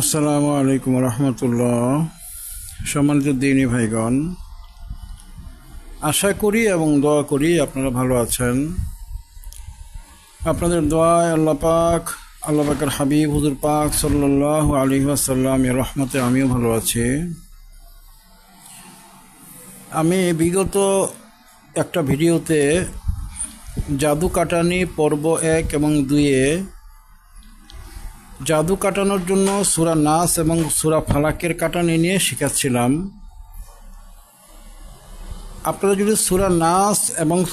আসসালামু আলাইকুম রহমতুল্লাহ। সম্মানিত দিনী ভাইগণ, আশা করি এবং দোয়া করি আপনারা ভালো আছেন। আপনাদের দোয়ায় আল্লাহ পাক, আল্লাহ পাকের হাবিব, হুজুর পাক সাল্লাহ আলী আসাল্লাম এর রহমতে আমিও ভালো আছি। আমি বিগত একটা ভিডিওতে জাদু কাটানি পর্ব এক এবং দুইয়ে জাদু কাটানোর জন্য সুরা নাস এবং সুরা ফালাকের কাটানি নিয়ে শেখাচ্ছিলাম আপনারা যদি সুরা নাস এবং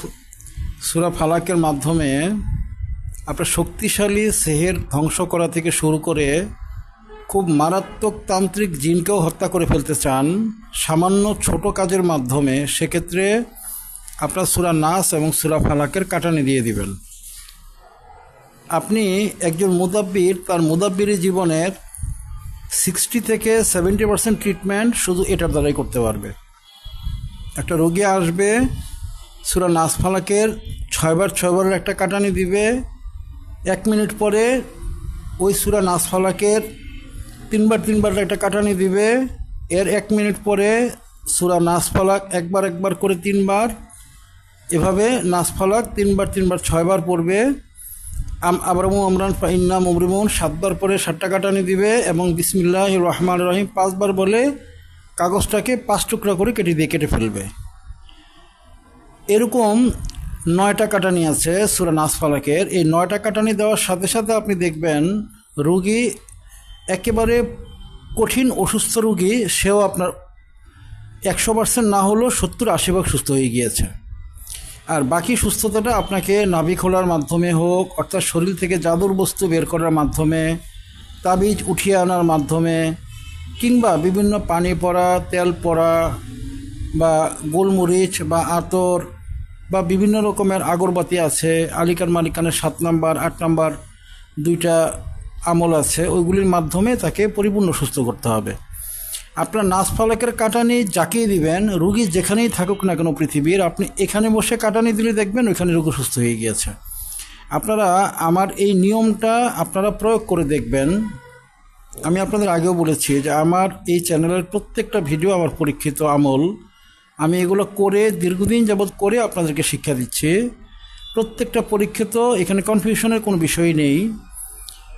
সুরা ফালাকের মাধ্যমে আপনার শক্তিশালী সেহের ধ্বংস করা থেকে শুরু করে খুব মারাত্মক তান্ত্রিক জিনকেও হত্যা করে ফেলতে চান, সামান্য ছোট কাজের মাধ্যমে, সেক্ষেত্রে আপনার সুরা নাস এবং সুরা ফালাকের কাটানি দিয়ে দিবেন। আপনি একজন মুদাব্বির, তার মুদাব্বিরি জীবনের সিক্সটি থেকে সেভেন্টি পার্সেন্ট ট্রিটমেন্ট শুধু এটার দ্বারাই করতে পারবে। একটা রোগী আসবে, সুরা নাস ফালাকের ছয়বার ছয়বারের একটা কাটানি দিবে, এক মিনিট পরে ওই সুরা নাস ফালাকের তিনবার তিনবার একটা কাটানি দিবে, এর এক মিনিট পরে সুরা নাস ফালাক একবার একবার করে তিনবার, এভাবে নাস ফালাক তিনবার তিনবার ছয়বার পড়বে আম আমরান ফাইন্না মুবরিমুন, সাতবার পরে সাতটা কাটানি দিবে এবং বিসমিল্লাহ রহমান রহিম পাঁচবার বলে কাগজটাকে পাঁচ টুকরা করে কেটে দিয়ে কেটে ফেলবে। এরকম নয়টা কাটানি আছে সুরা নাসফালাকের। এই নয়টা কাটানি দেওয়ার সাথে সাথে আপনি দেখবেন রুগী একেবারে কঠিন অসুস্থ রুগী, সেও আপনার একশো পার্সেন্ট না হলেও সত্তর আশি ভাগ সুস্থ হয়ে গিয়েছে। আর বাকি সুস্থতাটা আপনাকে নাভি খোলার মাধ্যমে হোক, অর্থাৎ শরীর থেকে জাদুর বস্তু বের করার মাধ্যমে, তাবিজ উঠিয়ে আনার মাধ্যমে, কিংবা বিভিন্ন পানি পড়া, তেল পড়া, বা গোলমরিচ, বা আতর, বা বিভিন্ন রকমের আগরবাতি আছে, আলিকার মালিকানের সাত নাম্বার, আট নাম্বার দুইটা আমল আছে, ওইগুলির মাধ্যমে তাকে পরিপূর্ণ সুস্থ করতে হবে। আপনার নাচ ফালাকের কাটানি যাকেই দিবেন, রুগী যেখানেই থাকুক না কেন পৃথিবীর, আপনি এখানে বসে কাটানি দিলে দেখবেন ওইখানে রোগী সুস্থ হয়ে গিয়েছে। আপনারা আমার এই নিয়মটা আপনারা প্রয়োগ করে দেখবেন। আমি আপনাদের আগেও বলেছি যে আমার এই চ্যানেলের প্রত্যেকটা ভিডিও আমার পরীক্ষিত আমল। আমি এগুলো করে দীর্ঘদিন যাবৎ করে আপনাদেরকে শিক্ষা দিচ্ছি। প্রত্যেকটা পরীক্ষিত, এখানে কনফিউশনের কোনো বিষয় নেই।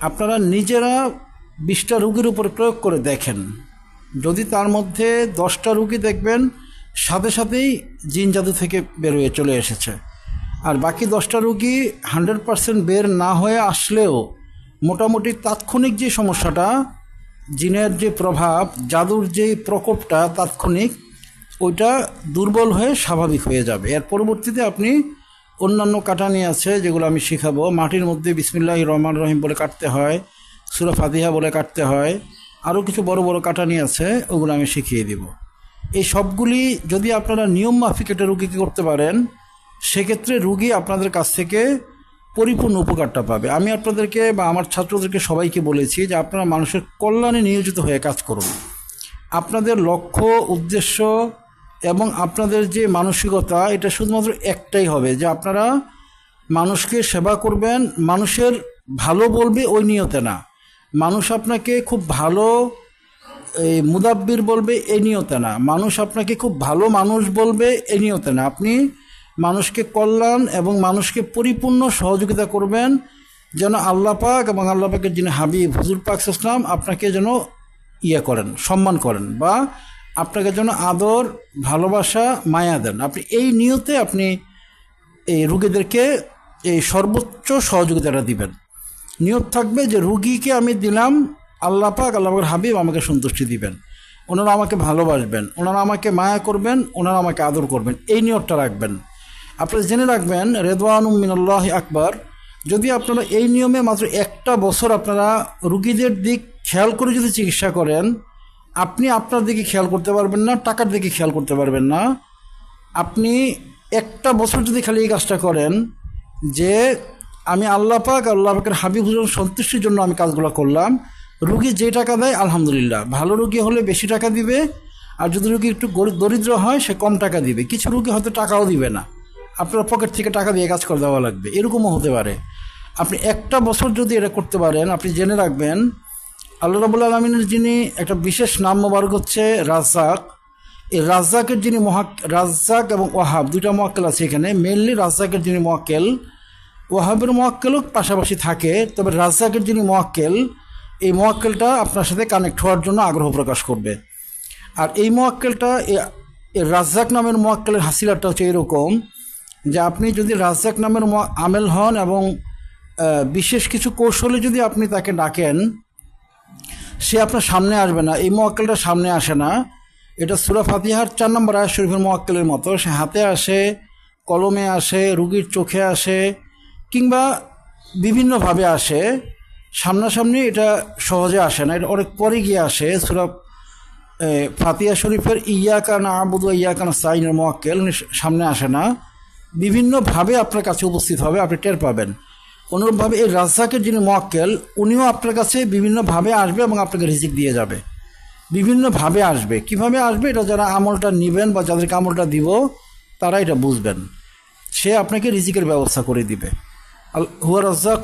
আপনারা নিজেরা বিশটা রুগীর উপরে প্রয়োগ করে দেখেন। যদি তার মধ্যে দশটা রুগী দেখবেন, সাথে সাথেই জিন জাদু থেকে বেরোয়ে চলে এসেছে। আর বাকি দশটা রুগী হান্ড্রেড পারসেন্ট বের না হয়ে আসলেও মোটামুটি তাৎক্ষণিক যে সমস্যাটা, জিনের যে প্রভাব, জাদুর যে প্রকোপটা তাৎক্ষণিক, ওইটা দুর্বল হয়ে স্বাভাবিক হয়ে যাবে। এর পরবর্তীতে আপনি অন্যান্য কাটানি আছে যেগুলো আমি শিখাবো। মাটির মধ্যে বিসমিল্লাহ রহমান রহিম বলে কাটতে হয়, সুরা ফাতিহা বলে কাটতে হয়। আরও কিছু বড় বড় কাটানি আছে, ওগুলো আমি শিখিয়ে দিব। এই সবগুলি যদি আপনারা নিয়ম মাফিক একটা রুগীকে করতে পারেন, সেক্ষেত্রে রুগী আপনাদের কাছ থেকে পরিপূর্ণ উপকারটা পাবে। আমি আপনাদেরকে বা আমার ছাত্রদেরকে সবাইকে বলেছি যে আপনারা মানুষের কল্যাণে নিয়োজিত হয়ে কাজ করুন। আপনাদের লক্ষ্য, উদ্দেশ্য এবং আপনাদের যে মানসিকতা, এটা শুধুমাত্র একটাই হবে যে আপনারা মানুষকে সেবা করবেন, মানুষের ভালো বলবে ওই নিয়তে না। মানুষ আপনাকে খুব ভালো, এই মুদাব্বির বলবে, এ নিয়তে না। মানুষ আপনাকে খুব ভালো মানুষ বলবে, এ নিয়তে না। আপনি মানুষকে কল্যাণ এবং মানুষকে পরিপূর্ণ সহযোগিতা করবেন, যেন আল্লাহ পাক এবং আল্লাহ পাকের যিনি হাবিব, হুজুর পাক ইসলাম আপনাকে যেন ইয়ে করেন, সম্মান করেন বা আপনাকে যেন আদর, ভালোবাসা, মায়া দেন। আপনি এই নিয়তে আপনি এই রুগীদেরকে এই সর্বোচ্চ সহযোগিতাটা দিবেন। নিয়ত থাকবে যে রুগীকে আমি দিলাম, আল্লাহ পাক, আল্লাহ পাকের হাবিব আমাকে সন্তুষ্টি দিবেন। ওনারা আমাকে ভালোবাসবেন, ওনারা আমাকে মায়া করবেন, ওনারা আমাকে আদর করবেন। এই নিয়তটা রাখবেন। আপনারা জেনে রাখবেন, রেদওয়ানুম মিনাল্লাহ আকবর, যদি আপনারা এই নিয়মে মাত্র একটা বছর আপনারা রুগীদের দিক খেয়াল করে যদি চিকিৎসা করেন, আপনি আপনার দিকে খেয়াল করতে পারবেন না, টাকার দিকে খেয়াল করতে পারবেন না। আপনি একটা বছর যদি খালি এই কাজটা করেন, যে আমি আল্লাহ পাক, আল্লাহ পাকের হাবিব হুজুর সন্তুষ্টির জন্য আমি কাজগুলো করলাম। রুগী যে টাকা দেয়, আলহামদুলিল্লাহ। ভালো রুগী হলে বেশি টাকা দিবে, আর যদি রুগী একটু দরিদ্র হয়, সে কম টাকা দিবে। কিছু রুগী হয়তো টাকাও দিবে না। আপনার পকেট থেকে টাকা দিয়ে কাজ করে দেওয়া লাগবে। এরকমও হতে পারে। আপনি একটা বছর যদি এটা করতে পারেন, আপনি জেনে রাখবেন, আল্লাহ রাবুল আলমিনের যিনি একটা বিশেষ নাম মোবারক হচ্ছে রাজ্জাক। এই রাজ্জাকের যিনি মহা রাজ্জাক এবং ওয়াহাব, দুইটা মোয়াক্কেল আছে এখানে। মেনলি রাজ্জাকের যিনি মোয়াক্কেল ওয়াহাবের মোয়াক্কেলও পাশাপাশি থাকে, তবে রাজ্জাকের যিনি মোয়াক্কেল, এই মোয়াক্কেলটা আপনার সাথে কানেক্ট হওয়ার জন্য আগ্রহ প্রকাশ করবে। আর এই মোয়াক্কেলটা রাজ্জাক নামের মোয়াক্কেলের হাসিলাটা হচ্ছে এরকম যে আপনি যদি রাজ্জাক নামের আমেল হন এবং বিশেষ কিছু কৌশলে যদি আপনি তাকে ডাকেন, সে আপনার সামনে আসবে না, এই মোয়াক্কেলটা সামনে আসে না। এটা সুরা ফাতিহার চার নম্বর আয় শরীফের মোয়াক্কেলের মতো। সে হাতে আসে, কলমে আসে, রুগীর চোখে আসে কিংবা বিভিন্নভাবে আসে, সামনাসামনি এটা সহজে আসে না। এটা অনেক পরে গিয়ে আসে। সুরা ফাতিয়া শরীফের ইয়াকা না আবুদু ইয়াকা না সাইনের মোয়াক্কেল সামনে আসে না। বিভিন্নভাবে আপনার কাছে উপস্থিত হবে, আপনি টের পাবেন। অনুরূপভাবে এই রাজ্জাকের যিনি মোয়াক্কেল, উনিও আপনার কাছে বিভিন্নভাবে আসবে এবং আপনাকে রিজিক দিয়ে যাবে। বিভিন্নভাবে আসবে। কীভাবে আসবে? এটা যারা আমলটা নেবেন বা যাদেরকে আমলটা দিব, তারা এটা বুঝবেন। সে আপনাকে রিজিকের ব্যবস্থা করে দিবে। হুয়া রাজ্জাক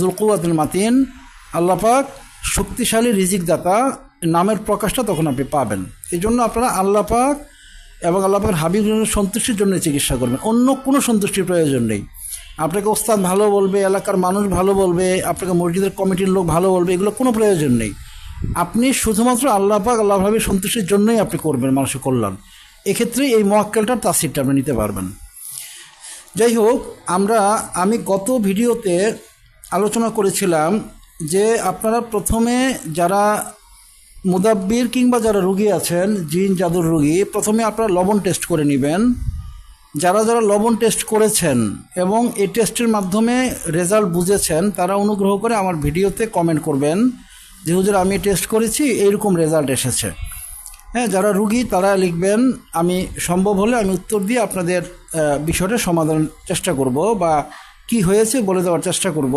জুলকুয়াতুল মাতিন। আল্লাপাক শক্তিশালী রিজিক দাতা নামের প্রকাশটা তখন আপনি পাবেন। এই জন্য আপনারা আল্লাপাক এবং আল্লাপাকের হাবিব সন্তুষ্টির জন্য চিকিৎসা করবেন। অন্য কোনো সন্তুষ্টির প্রয়োজন নেই। আপনাকে ওস্তাদ ভালো বলবে, এলাকার মানুষ ভালো বলবে, আপনাকে মসজিদের কমিটির লোক ভালো বলবে, এগুলো কোনো প্রয়োজন নেই। আপনি শুধুমাত্র আল্লাহ পাক আল্লাহ ভাবির সন্তুষ্টির জন্যই আপনি করবেন মানুষের কল্যাণ। এক্ষেত্রে এই মোয়াক্কেলটার তাসিরটা আপনি নিতে পারবেন। যাই হোক আমরা, আমি গত ভিডিওতে আলোচনা করেছিলাম যে আপনারা প্রথমে যারা মুদাব্বির কিংবা যারা রুগী আছেন, জিন জাদুর রুগী, প্রথমে আপনারা লবণ টেস্ট করে নেবেন। যারা যারা লবণ টেস্ট করেছেন এবং এই টেস্টের মাধ্যমে রেজাল্ট বুঝেছেন, তারা অনুগ্রহ করে আমার ভিডিওতে কমেন্ট করবেন। যে হুজুর আমি টেস্ট করেছি, এইরকম রেজাল্ট এসেছে। হ্যাঁ যারা রুগী, তারা লিখবেন, আমি সম্ভব হলে আমি উত্তর দিয়ে আপনাদের বিষয়টা সমাধান চেষ্টা করব বা কি হয়েছে বলে দেওয়ার চেষ্টা করব।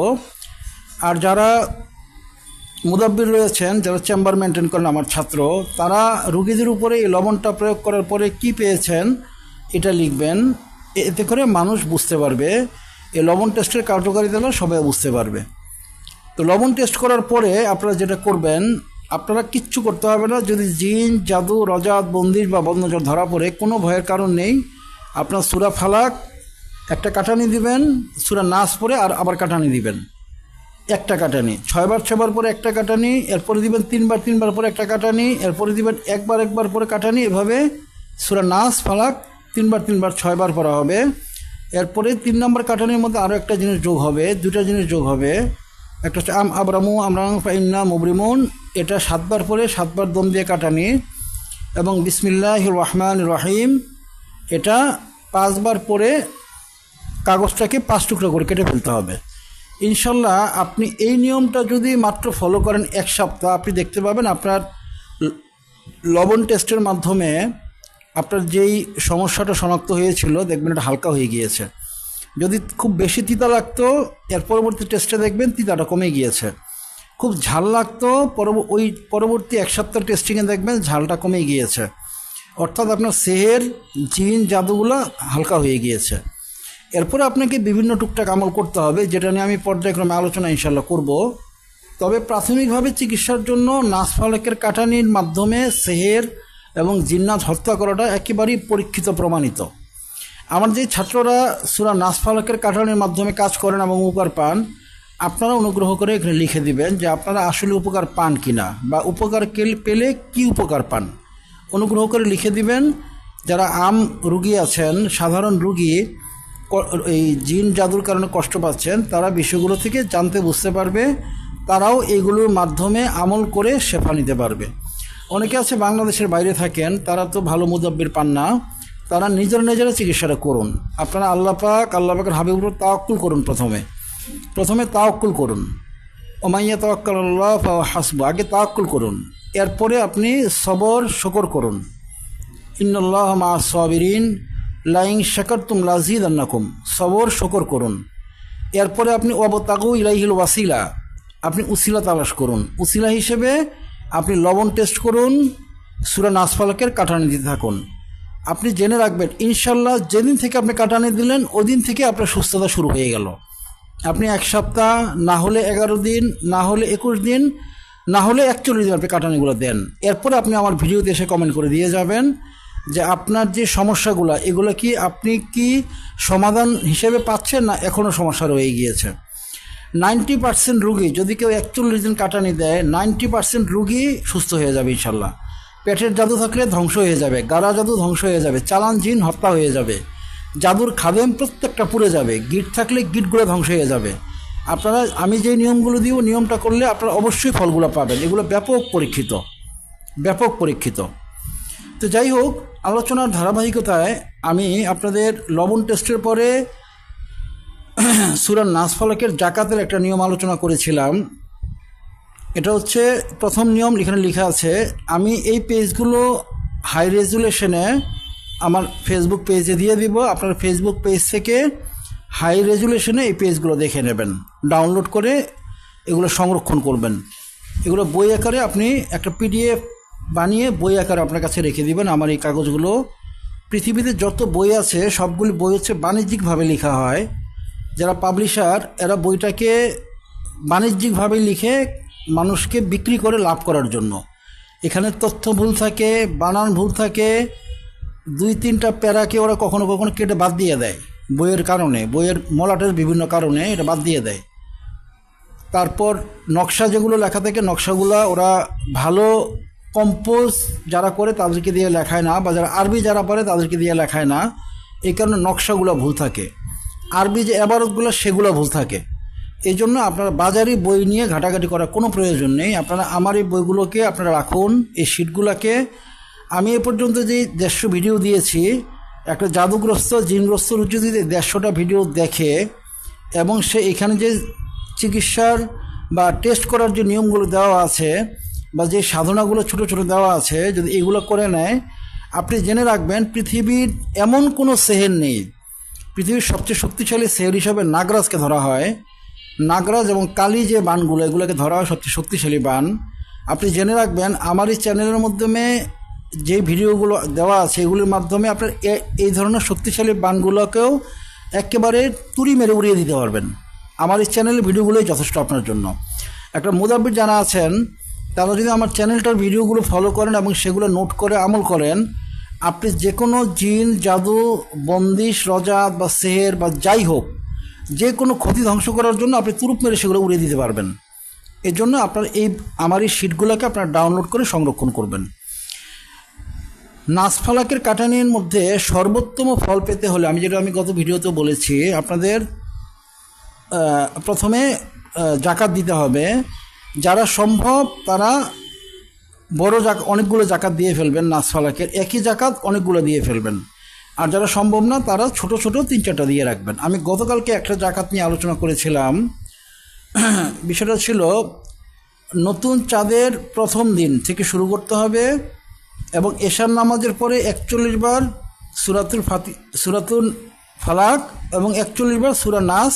আর যারা মুদাব্বির রয়েছেন, যারা চেম্বার মেনটেন করেন আমার ছাত্র, তারা রুগীদের উপরে এই লবণটা প্রয়োগ করার পরে কি পেয়েছেন, এটা লিখবেন। এতে করে মানুষ বুঝতে পারবে, এই লবণ টেস্টের কার্যকারিতা সবাই বুঝতে পারবে। তো লবণ টেস্ট করার পরে আপনারা যেটা করবেন আপনারা কিচ্ছু করতে হবে না। যদি জিন, জাদু, রজাত বন্দির বা বদনজর ধরা পড়ে, কোনো ভয়ের কারণ নেই। আপনার সুরা ফালাক, একটা কাটানি দিবেন, সুরা নাচ পরে আর আবার কাটানি দিবেন। একটা কাটানি। ছয়বার ছয়বার পরে একটা কাটানি, এরপরে দিবেন তিনবার তিনবার পরে একটা কাটানি, এরপরে দিবেন একবার একবার পরে কাটানি। এভাবে সুরা নাচ ফালাক তিনবার তিনবার ছয়বার পরা হবে। এরপরে তিন নম্বর কাটানির মধ্যে আরও একটা জিনিস যোগ হবে। দুটা জিনিস যোগ হবে। একটা হচ্ছে আম আবরামু, আমরাং ফাইন্না মুবরিমুন। এটা সাতবার পরে সাতবার দম দিয়ে কাটানি এবং বিসমিল্লাহ রহমান রহিম, এটা পাঁচবার পরে কাগজটাকে পাঁচ টুকরো করে কেটে ফেলতে হবে। ইনশাল্লাহ আপনি এই নিয়মটা যদি মাত্র ফলো করেন এক সপ্তাহ, আপনি দেখতে পাবেন আপনার লবণ টেস্টের মাধ্যমে আপনার যেই সমস্যাটা শনাক্ত হয়েছিল, দেখবেন এটা হালকা হয়ে গিয়েছে। যদি খুব বেশি তিতা লাগতো, এর পরবর্তী টেস্টে দেখবেন তিতাটা কমে গিয়েছে। খুব ঝাল লাগতো, পরব, ওই পরবর্তী এক সপ্তাহ টেস্টিংয়ে দেখবেন ঝালটা কমে গিয়েছে। অর্থাৎ আপনার সেহের, জিন, জাদুগুলো হালকা হয়ে গিয়েছে। এরপরে আপনাকে বিভিন্ন টুকটাক আমল করতে হবে, যেটা নিয়ে আমি পর্যায়ক্রমে আলোচনা ইনশাল্লাহ করব। তবে প্রাথমিকভাবে চিকিৎসার জন্য নাসফালেকের কাটানির মাধ্যমে সেহের এবং জিন্নাত হত্যা করাটা একেবারেই পরীক্ষিত, প্রমাণিত। আমার যে ছাত্ররা সুরা নাসফালকের কাটানির মাধ্যমে কাজ করেন এবং উপকার পান আপনারা অনুগ্রহ করে এখানে লিখে দিবেন যে আপনারা আসলে উপকার পান কিনা বা উপকার পেলে কি উপকার পান। অনুগ্রহ করে লিখে দিবেন, যারা আম রুগী আছেন, সাধারণ রুগী এই জিন জাদুর কারণে কষ্ট পাচ্ছেন, তারা বিষয়গুলো থেকে জানতে বুঝতে পারবে, তারাও এগুলোর মাধ্যমে আমল করে শেফা নিতে পারবে। অনেকে আছে বাংলাদেশের বাইরে থাকেন, তারা তো ভালো মুদাব্বির পান না, তারা নিজের নিজেরা চিকিৎসাটা করুন। আপনারা আল্লাহ পাক, আল্লাহ পাকের হাবিবুর তাওয়াক্কুল করুন প্রথমে। প্রথমে তাওয়াক্কুল করুন। ওমাইয়া তাওয়াক্কাল আল্লাহ হাসবু। আগে তাওয়াক্কুল করুন। এরপরে আপনি সবর, শকর করুন। ইন্নআল্লাহ মা সাবিরিন। লাইং শাকারতুম লাজিদ আন্নাকুম সবর, শকর করুন। এরপরে আপনি অবতাগু ইলাইহিল ওয়াসিলা। আপনি উসিলা তালাশ করুন। উসিলা হিসেবে আপনি লবণ টেস্ট করুন। সুরা নাসফালকের কাটানি দিতে থাকুন। আপনি জেনে রাখবেন ইনশাল্লাহ যেদিন থেকে আপনি কাটানি দিলেন, ওদিন থেকে আপনার সুস্থতা শুরু হয়ে গেল। আপনি এক সপ্তাহ, না হলে এগারো দিন, না হলে একুশ দিন, না হলে একচল্লিশ দিন আপনি কাটানিগুলো দেন। এরপরে আপনি আমার ভিডিওতে এসে কমেন্ট করে দিয়ে যাবেন যে আপনার যে সমস্যাগুলো, এগুলো কি আপনি কি সমাধান হিসেবে পাচ্ছেন না এখনও সমস্যা রয়ে গিয়েছে? নাইনটি পার্সেন্ট রুগী যদি কেউ একচল্লিশ দিন কাটানি দেয়, নাইনটি পার্সেন্ট রুগী সুস্থ হয়ে যাবে ইনশাল্লাহ। পেটের জাদু থাকলে ধ্বংস হয়ে যাবে, গাড়া জাদু ধ্বংস হয়ে যাবে, চালান জিন হত্যা হয়ে যাবে। জাদুর খাদেম প্রত্যেকটা পুড়ে যাবে, গিট থাকলে গিটগুলো ধ্বংস হয়ে যাবে। আপনারা, আমি যে নিয়মগুলো দিব নিয়মটা করলে আপনারা অবশ্যই ফলগুলো পাবেন। এগুলো ব্যাপক পরীক্ষিত ব্যাপক পরীক্ষিত। তো যাই হোক, আলোচনার ধারাবাহিকতায় আমি আপনাদের লবণ টেস্টের পরে সুরান নাসফলকের জাকাতের একটা নিয়ম আলোচনা করেছিলাম। এটা হচ্ছে প্রথম নিয়ম, এখানে লেখা আছে, আমি এই পেজগুলো হাই রেজুলেশনে আমার ফেসবুক পেজে দিয়ে দিব। আপনার ফেসবুক পেজ থেকে হাই রেজুলেশনে এই পেজগুলো দেখে নেবেন। ডাউনলোড করে এগুলো সংরক্ষণ করবেন। এগুলো বই আকারে আপনি একটা পিডিএফ বানিয়ে বই আকারে আপনার কাছে রেখে দিবেন। আমার এই কাগজগুলো পৃথিবীতে যত বই আছে, সবগুলি বই হচ্ছে বাণিজ্যিকভাবে লেখা হয়। যারা পাবলিশার এরা বইটাকে বাণিজ্যিকভাবে লিখে মানুষকে বিক্রি করে লাভ করার জন্য। এখানে তথ্য ভুল থাকে, বানান ভুল থাকে দুই তিনটা প্যারাকে ওরা কখনো কখনো কেটে বাদ দিয়ে দেয়। বইয়ের কারণে, বইয়ের মলাটের বিভিন্ন কারণে এটা বাদ দিয়ে দেয়। তারপর নকশা যেগুলো লেখা থাকে, নকশাগুলো ওরা ভালো কম্পোজ যারা করে তাদেরকে দিয়ে লেখায় না, বা যারা আরবি যারা পড়ে তাদেরকে দিয়ে লেখায় না। এই কারণে নকশাগুলো ভুল থাকে। আরবি যে এবারতগুলো সেগুলো ভুল থাকে। এই জন্য আপনারা বাজারে বই নিয়ে ঘাটাঘাটি করার কোনো প্রয়োজন নেই। আপনারা আমার এই বইগুলোকে আপনারা রাখুন, এই শিটগুলোকে আমি এ পর্যন্ত যে দেড়শো ভিডিও দিয়েছি, একটা জাদুগ্রস্ত, জিনগ্রস্ত রুচি যদি দেড়শোটা ভিডিও দেখে, এবং সে এখানে যে চিকিৎসার বা টেস্ট করার যে নিয়মগুলো দেওয়া আছে, বা যে সাধনাগুলো ছোট ছোট দেওয়া আছে, যদি এগুলো করে নেয়, আপনি জেনে রাখবেন পৃথিবীর এমন কোনো সেহের নেই। পৃথিবীর সবচেয়ে শক্তিশালী সেহের হিসাবে নাগরাজকে ধরা হয়। নাগরাজ এবং কালী যে বানগুলো, এগুলোকে ধরা হয় সবচেয়ে শক্তিশালী বান। আপনি জেনে রাখবেন, আমার এই চ্যানেলের মাধ্যমে যে ভিডিওগুলো দেওয়া আছে এগুলির মাধ্যমে আপনার এই ধরনের শক্তিশালী বানগুলোকেও একেবারে তুড়ি মেরে উড়িয়ে দিতে পারবেন। আমার এই চ্যানেলের ভিডিওগুলোই যথেষ্ট আপনার জন্য। একটা মুদাব্বির যারা আছেন, তারা যদি আমার চ্যানেলটার ভিডিওগুলো ফলো করেন এবং সেগুলো নোট করে আমল করেন, আপনি যে কোনো জিন, জাদু, বন্দিশ, রজাত বা সেহের বা যাই হোক যে কোনো ক্ষতি ধ্বংস করার জন্য আপনি তুরুপ মেরে সেগুলো উড়িয়ে দিতে পারবেন। এর জন্য আপনার এই, আমার এই শিটগুলোকে আপনার ডাউনলোড করে সংরক্ষণ করবেন। নাসফালাকের কাটানির মধ্যে সর্বোত্তম ফল পেতে হলে, আমি যেটা আমি গত ভিডিওতে বলেছি, আপনাদের প্রথমে জাকাত দিতে হবে। যারা সম্ভব, তারা বড় জাক, অনেকগুলো জাকাত দিয়ে ফেলবেন নাসফালাকের। একই জাকাত অনেকগুলো দিয়ে ফেলবেন। আর যারা সম্ভব না, তারা ছোট ছোট তিন চারটা দিয়ে রাখবেন। আমি গতকালকে একটা জাকাত নিয়ে আলোচনা করেছিলাম। বিষয়টা ছিল, নতুন চাঁদের প্রথম দিন থেকে শুরু করতে হবে। এবং এশার নামাজের পরে একচল্লিশ বার সুরাতুল ফাতি সুরাতুল ফালাক এবং একচল্লিশ বার সুরা নাস।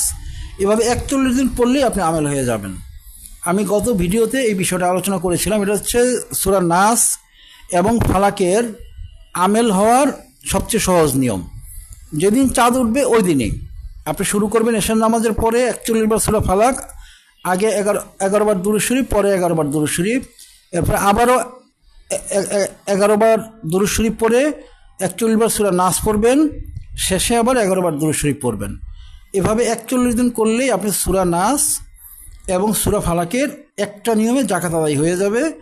এভাবে একচল্লিশ দিন পড়লেই আপনি আমেল হয়ে যাবেন। আমি গত ভিডিওতে এই বিষয়টা আলোচনা করেছিলাম। এটা হচ্ছে সুরা নাস এবং ফালাকের আমেল হওয়ার সবচেয়ে সহজ নিয়ম। যেদিন চাঁদ উঠবে, ওই দিনই। আপনি শুরু করবেন এশার নামাজের পরে একচল্লিশ বার সুরা ফালাক, আগে এগারো এগারো বার দুরু শরীফ, পরে এগারো বার দুরু শরীফ। এরপরে আবারও এ- এ- এ- এগারো বার দুরু শরীফ পরে একচল্লিশ বার সুরা নাচ পড়বেন, শেষে আবার এগারো বার দুরু শরীফ পড়বেন। এভাবে একচল্লিশ দিন করলেই আপনি সুরা নাচ এবং সুরা ফালাকের একটা নিয়মে জাকাত আদায় হয়ে যাবে,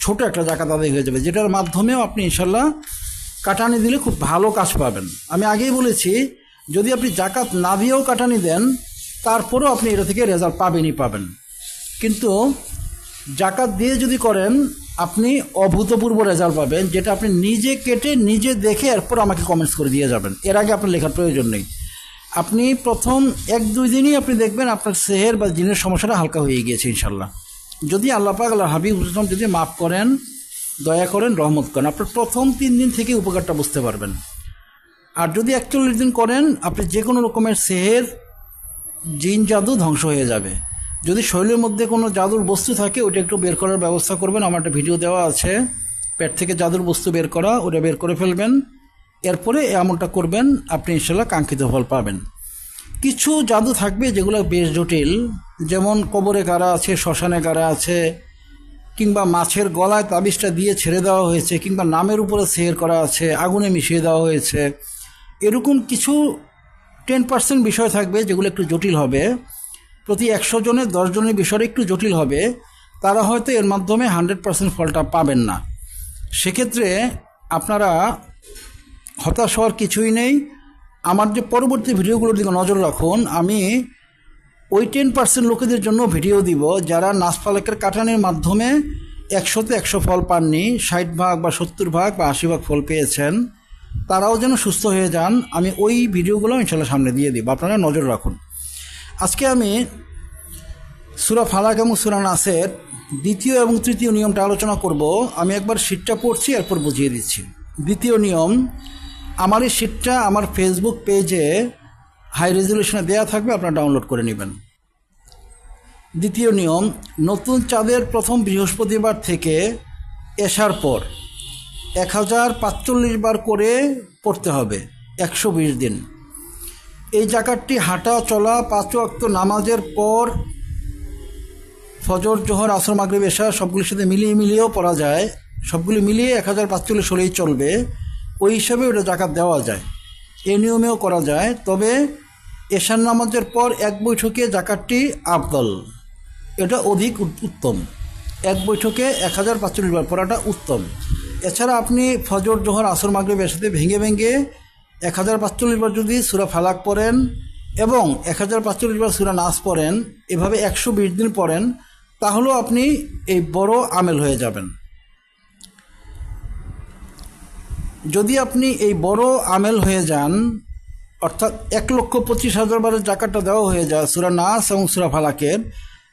ছোট একটা জাকাত আদায় হয়ে যাবে, যেটার মাধ্যমেও আপনি ইনশাল্লাহ কাটানি দিলে খুব ভালো কাজ পাবেন। আমি আগেই বলেছি, যদি আপনি জাকাত না দিয়েও কাটানি দেন, তারপরেও আপনি এটা থেকে রেজাল্ট পাবেনই পাবেন। কিন্তু জাকাত দিয়ে যদি করেন আপনি অভূতপূর্ব রেজাল্ট পাবেন, যেটা আপনি নিজে কেটে নিজে দেখে এরপর আমাকে কমেন্টস করে দিয়ে যাবেন। এর আগে আপনার লেখার প্রয়োজন নেই। আপনি প্রথম এক, দুই দিনই আপনি দেখবেন আপনার সেহের বা জিনের সমস্যাটা হালকা হয়ে গিয়েছে ইনশাল্লাহ। যদি আল্লাহ পাক আল্লাহ হাবিব হুসলাম যদি মাফ করেন, দয়া করেন, রহমত করেন, আপনার প্রথম তিন দিন থেকে উপকারটা বুঝতে পারবেন। আর যদি একচল্লিশ দিন করেন, আপনি যে কোনো রকমের সেহের, জিন, জাদু ধ্বংস হয়ে যাবে। যদি শরীরের মধ্যে কোনো জাদুর বস্তু থাকে, ওটা একটু বের করার ব্যবস্থা করবেন। আমার একটা ভিডিও দেওয়া আছে। পেট থেকে জাদুর বস্তু বের করা, ওটা বের করে ফেলবেন। এরপরে এমনটা করবেন, আপনি ইনশাল্লাহ কাঙ্ক্ষিত ফল পাবেন। কিছু জাদু থাকবে যেগুলো বেশ জটিল, যেমন কবরে কারা আছে, শ্মশানে কারা আছে, কিংবা মাছের গলায় তাবিজটা দিয়ে ছেড়ে দেওয়া হয়েছে, কিংবা নামের উপরে সের করা আছে, আগুনে মিশিয়ে দেওয়া হয়েছে। এরকম কিছু টেন পার্সেন্ট বিষয় থাকবে যেগুলো একটু জটিল হবে। প্রতি একশো জনের, দশ জনের বিষয়টা একটু জটিল হবে, তারা হয়তো এর মাধ্যমে হান্ড্রেড পার্সেন্ট ফলটা পাবেন না। সেক্ষেত্রে আপনারা হতাশ হওয়ার কিছুই নেই। আমার যে পরবর্তী ভিডিওগুলোর দিকে নজর রাখুন, আমি ওই টেন পার্সেন্ট লোকেদের জন্য ভিডিও দিব যারা নাচফালাকের কাটানোর মাধ্যমে একশোতে একশো ফল পাননি, ষাট ভাগ বা সত্তর ভাগ বা আশি ভাগ ফল পেয়েছেন, তারাও যেন সুস্থ হয়ে যান। আমি ওই ভিডিওগুলো ইনশাল্লাহ সামনে দিয়ে দিব। আপনারা নজর রাখুন। আজকে আমি সুরা ফালাক এবং সুরা নাসের দ্বিতীয় এবং তৃতীয় নিয়মটা আলোচনা করব। আমি একবার শীটটা পড়ছি, এরপর বুঝিয়ে দিচ্ছি। দ্বিতীয় নিয়ম, আমার এই শীটটা আমার ফেসবুক পেজে হাই রেজলিউশনে দেওয়া থাকবে, আপনারা ডাউনলোড করে নেবেন। দ্বিতীয় নিয়ম, নতুন চাঁদের প্রথম বৃহস্পতিবার থেকে এসার পর এক হাজার বার করে পড়তে হবে, একশো বিশ দিন। এই জাকাতটি হাঁটা চলা পাঁচ ওয়াক্ত নামাজের পর ফজর, জোহর, আসর, মাগরিব এশা সবগুলির সাথে মিলিয়ে মিলিয়েও পড়া যায়। সবগুলি মিলিয়ে এক হাজার পাঁচচল্লিশ হলেই চলবে। ওই হিসাবে ওটা জাকাত দেওয়া যায়। এই নিয়মেও করা যায়। তবে এশার নামাজের পর এক বৈঠকে জাকাতটি আবদল এটা অধিক উত- উত্তম। এক বৈঠকে এক হাজার পাঁচচল্লিশ বার পড়াটা উত্তম। এছাড়া আপনি ফজর, জোহর, আসর, মাগরিব এসাতে ভেঙে ভেঙে এক হাজার পাঁচচল্লিশ বার যদি সুরা ফালাক পড়েন এবং এক হাজার পাঁচচল্লিশ বার সুরা নাচ পড়েন, এভাবে একশো বিশ দিন পড়েন, তাহলেও আপনি এই বড় আমেল হয়ে যাবেন। যদি আপনি এই বড় আমেল হয়ে যান, অর্থাৎ এক লক্ষ পঁচিশ হাজার বারের জাকাতটা দেওয়া হয়ে যায় সুরা নাস এবং সুরা ফালাকের,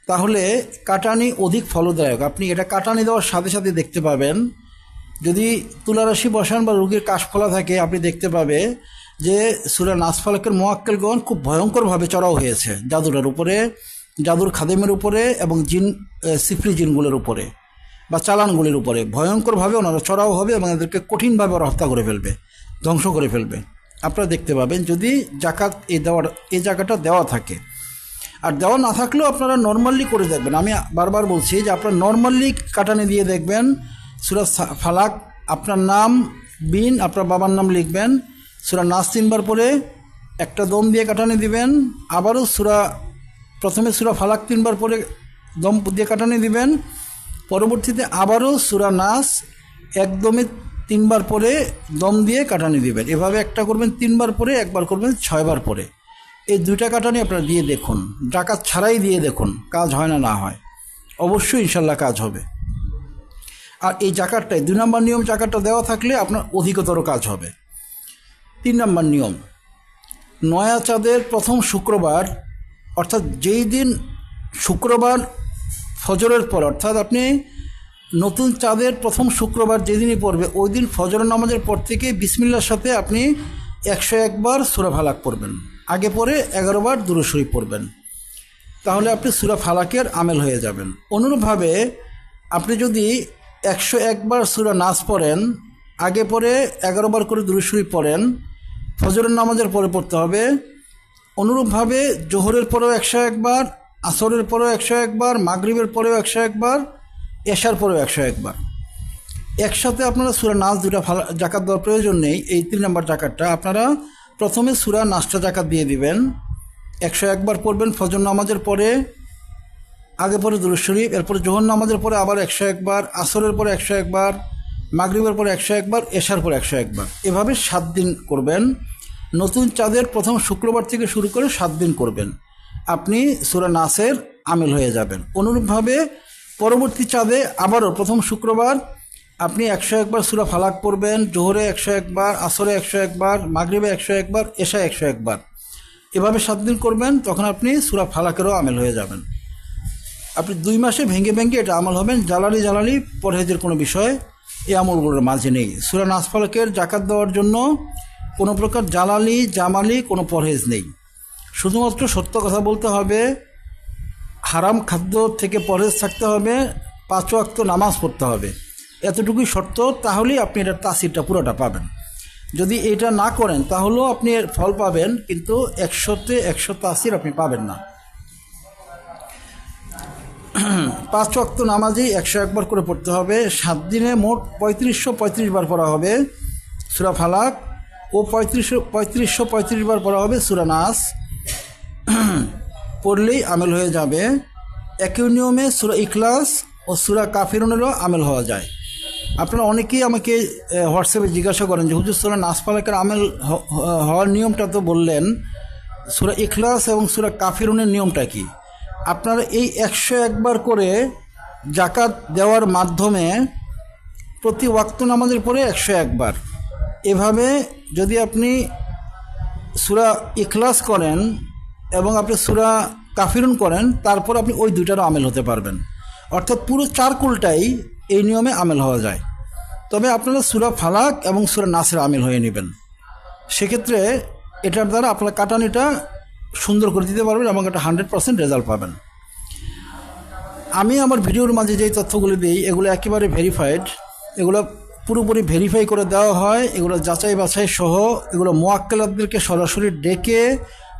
তাহলে কাটানি অধিক ফলদায়ক। আপনি এটা কাটানি দেওয়ার সাথে সাথে দেখতে পাবেন যদি তুলারাশি বসান বা রোগীর কাশফলা থাকে, আপনি দেখতে পাবে যে সুরা নাস ফালাকের মোয়াক্কেলগণ খুব ভয়ঙ্করভাবে চড়াও হয়েছে। জাদুটার উপরে, জাদুর খাদেমের উপরে এবং জিন সিফরি জিনগুলোর উপরে বা চালানগুলির উপরে। ভয়ঙ্করভাবে ওনারা চড়াও হবে এবং এদেরকে কঠিনভাবে ওরা হত্যা করে ফেলবে, ধ্বংস করে ফেলবে। আপনারা দেখতে পাবেন যদি জাকাত এই দেওয়ার, এই জায়গাটা দেওয়া থাকে। আর দেওয়া না থাকলেও আপনারা নর্মালি করে দেখবেন। আমি বারবার বলছি যে আপনারা নর্মালি কাটানি দিয়ে দেখবেন সুরা ফালাক, আপনার নাম, বিন, আপনার বাবার নাম লিখবেন। সুরা নাচ তিনবার পরে একটা দম দিয়ে কাটানি দিবেন। আবারও সুরা, প্রথমে সুরা ফালাক তিনবার পরে দম দিয়ে কাটানি দিবেন। পরবর্তীতে আবারও সুরা নাস একদমে তিনবার পরে দম দিয়ে কাটানি দিবেন। এভাবে একটা করবেন তিনবার পরে একবার করবেন ছয়বার পরে এই দুইটা কাটানি আপনারা দিয়ে দেখুন। ডাকাত ছাড়াই দিয়ে দেখুন, কাজ হয় না না হয়। অবশ্যই ইনশাল্লাহ কাজ হবে। আর এই জাকাতটায় দুই নম্বর নিয়ম জাকাতটা দেওয়া থাকলে আপনার অধিকতর কাজ হবে। তিন নম্বর নিয়ম নয়া চাঁদের প্রথম শুক্রবার, অর্থাৎ যেই দিন শুক্রবার ফজরের পর, অর্থাৎ আপনি নতুন চাঁদের প্রথম শুক্রবার যেদিনই পড়বে, ওই দিন ফজর নামাজের পর থেকে বিসমিল্লার সাথে আপনি একশো একবার সুরা ফালাক পড়বেন। আগে পরে এগারো বার দুরুশরীফ পড়বেন। তাহলে আপনি সুরা ফালাকের আমেল হয়ে যাবেন। অনুরূপভাবে আপনি যদি একশো একবার সুরা নাচ পড়েন, আগে পরে বার করে দুরুশরীফ পড়েন, ফজরের নামাজের পরে পড়তে হবে। অনুরূপভাবে জোহরের পরেও একশো একবার আসরের পরেও একশো একবার মাগরিবের পরেও একশো একবার এশার পরেও একশো একবার একসাথে আপনারা সুরা নাচ দুটা জাকাত দেওয়ার প্রয়োজন নেই, এই তিন নম্বর জাকাতটা আপনারা প্রথমে সুরা নাচটা জাকাত দিয়ে দিবেন। একশো একবার পড়বেন ফজর নামাজের পরে আগে পরে দুরুদ শরীফ, এরপরে জোহর নামাজের পরে আবার একশো একবার, আসরের পরে একশো একবার, মাগরিবের পরে একশো একবার, এশার পরে একশো একবার। এভাবে সাত দিন করবেন। নতুন চাঁদের প্রথম শুক্রবার থেকে শুরু করে সাত দিন করবেন। আপনি সুরা নাসের আমেল হয়ে যাবেন। অনুরূপভাবে পরবর্তী চাঁদে আবারও প্রথম শুক্রবার আপনি একশো একবার সুরা ফালাক পড়বেন, জোহরে একশো একবার, আসরে একশো একবার, মাগরিবে একশো একবার এশা একশো একবার। এভাবে সাত দিন করবেন, তখন আপনি সুরা ফালাকেরও আমেল হয়ে যাবেন। আপনি দুই মাসে ভেঙে ভেঙে এটা আমল হবেন, জ্বালানি জ্বালানি, পরহেজের কোনো বিষয় এই আমলগুলোর মাঝে নেই। সুরা নাসফালাকের জাকাত দেওয়ার জন্য কোনো প্রকার জ্বালালি জামালি, কোনো পরহেজ নেই। শুধুমাত্র সত্য কথা বলতে হবে, হারাম খাদ্য থেকে পরহেজ থাকতে হবে, পাঁচ ওয়াক্ত নামাজ পড়তে হবে। এতটুকুই শর্ত, তাহলেই আপনি এটার তাসিরটা পুরোটা পাবেন। যদি এটা না করেন, তাহলেও আপনি ফল পাবেন, কিন্তু একশোতে একশো তাসির আপনি পাবেন না। পাঁচ ওয়াক্ত নামাজই একশো একবার করে পড়তে হবে। সাত দিনে মোট পঁয়ত্রিশশো পঁয়ত্রিশ বার পড়া হবে সুরা ফালাক ও পঁয়ত্রিশশো পঁয়ত্রিশশো পঁয়ত্রিশ বার পড়া হবে সুরা নাস। পড়লেই আমেল হয়ে যাবে। একই নিয়মে সুরা ইখলাস ও সুরা কাফিরুনেরও আমেল হওয়া যায়। আপনারা অনেকেই আমাকে হোয়াটসঅ্যাপে জিজ্ঞাসা করেন যে, হুজুর, সুরা নাস ফালাকের আমেল হওয়ার নিয়মটা তো বললেন। সুরা ইখলাস এবং সুরা কাফিরুনের নিয়মটা কি? আপনারা এই একশো একবার করে জাকাত দেওয়ার মাধ্যমে প্রতি ওয়াক্ত নামাজের পরে একশো একবার। এভাবে যদি আপনি সুরা ইখলাস করেন এবং আপনি সুরা কাফিরুন করেন, তারপর আপনি ওই দুইটারও আমেল হতে পারবেন। অর্থাৎ পুরো চার কুলটাই এই নিয়মে আমেল হওয়া যায়। তবে আপনারা সুরা ফালাক এবং সুরা নাসের আমেল হয়ে নেবেন। সেক্ষেত্রে এটার দ্বারা আপনার কাটানিটা সুন্দর করে দিতে পারবেন এবং একটা হান্ড্রেড পার্সেন্ট রেজাল্ট পাবেন। আমি আমার ভিডিওর মাঝে যেই তথ্যগুলি দিই, এগুলো একেবারে ভেরিফাইড এগুলো পুরোপুরি ভেরিফাই করে দেওয়া হয়, এগুলো যাচাই বাছাই সহ, এগুলো মোয়াক্কেলাদেরকে সরাসরি ডেকে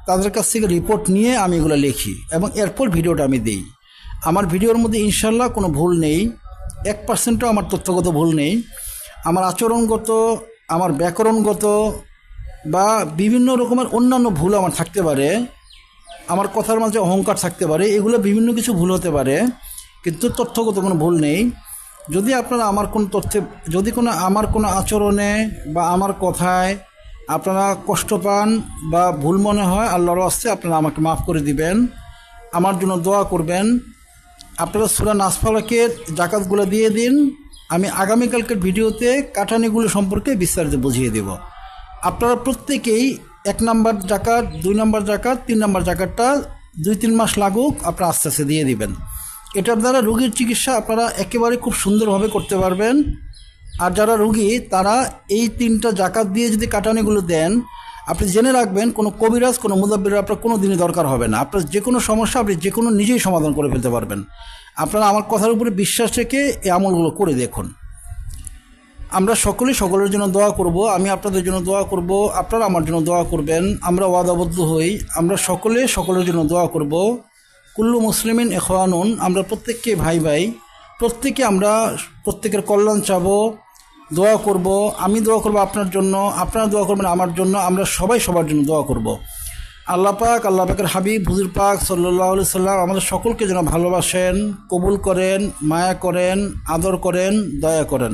তাদের কাছ থেকে রিপোর্ট নিয়ে আমি এগুলো লিখি এবং এরপর ভিডিওটা আমি দিই। আমার ভিডিওর মধ্যে ইনশাল্লাহ কোনো ভুল নেই, এক পার্সেন্টও আমার তথ্যগত ভুল নেই। আমার আচরণগত, আমার ব্যাকরণগত বা বিভিন্ন রকমের অন্যান্য ভুল আমার থাকতে পারে, আমার কথার মাঝে অহংকার থাকতে পারে, এগুলো বিভিন্ন কিছু ভুল হতে পারে, কিন্তু তথ্যগত কোনো ভুল নেই। যদি আপনারা আমার কোনো তথ্যে, যদি কোনো আমার কোনো আচরণে বা আমার কথায় আপনারা কষ্ট পান বা ভুল মনে হয়, আল্লাহর আসতে আপনারা আমাকে মাফ করে দিবেন, আমার জন্য দোয়া করবেন। আপনারা সুরা নাসফালাকের জাকাতগুলো দিয়ে দিন, আমি আগামীকালকের ভিডিওতে কাটানিগুলো সম্পর্কে বিস্তারিত বুঝিয়ে দেব। আপনারা প্রত্যেকেই এক নাম্বার জাকাত, দুই নাম্বার জাকাত, তিন নাম্বার জাকাতটা দুই তিন মাস লাগুক, আপনারা আস্তে আস্তে দিয়ে দিবেন। এটার দ্বারা রোগীর চিকিৎসা আপনারা একেবারে খুব সুন্দরভাবে করতে পারবেন। আর যারা রুগী, তারা এই তিনটা জাকাত দিয়ে যদি কাটানিগুলো দেন, আপনি জেনে রাখবেন, কোনো কবিরাজ, কোনো মুদাব্বির আপনার কোনো দিনই দরকার হবে না। আপনার যে কোনো সমস্যা আপনি যে কোনো নিজেই সমাধান করে ফেলতে পারবেন। আপনারা আমার কথার উপরে বিশ্বাস রেখে এই আমলগুলো করে দেখুন। আমরা সকলেই সকলের জন্য দোয়া করব, আমি আপনাদের জন্য দোয়া করব, আপনারা আমার জন্য দোয়া করবেন, আমরা ওয়াদাবদ্ধ হই, আমরা সকলে সকলের জন্য দোয়া করব। কুল্লু মুসলিমিন এখওয়ানুন আমরা প্রত্যেককে ভাই ভাই, প্রত্যেকে আমরা প্রত্যেকের কল্যাণ চাবো, দোয়া করব, আমি দোয়া করব আপনার জন্য, আপনারা দোয়া করবেন আমার জন্য, আমরা সবাই সবার জন্য দোয়া করব। আল্লাহ পাক, আল্লাহ পাকের হাবিব, হুজুর পাক সাল্লাহ সাল্লাম আমাদের সকলকে যেন ভালোবাসেন, কবুল করেন, মায়া করেন, আদর করেন, দয়া করেন।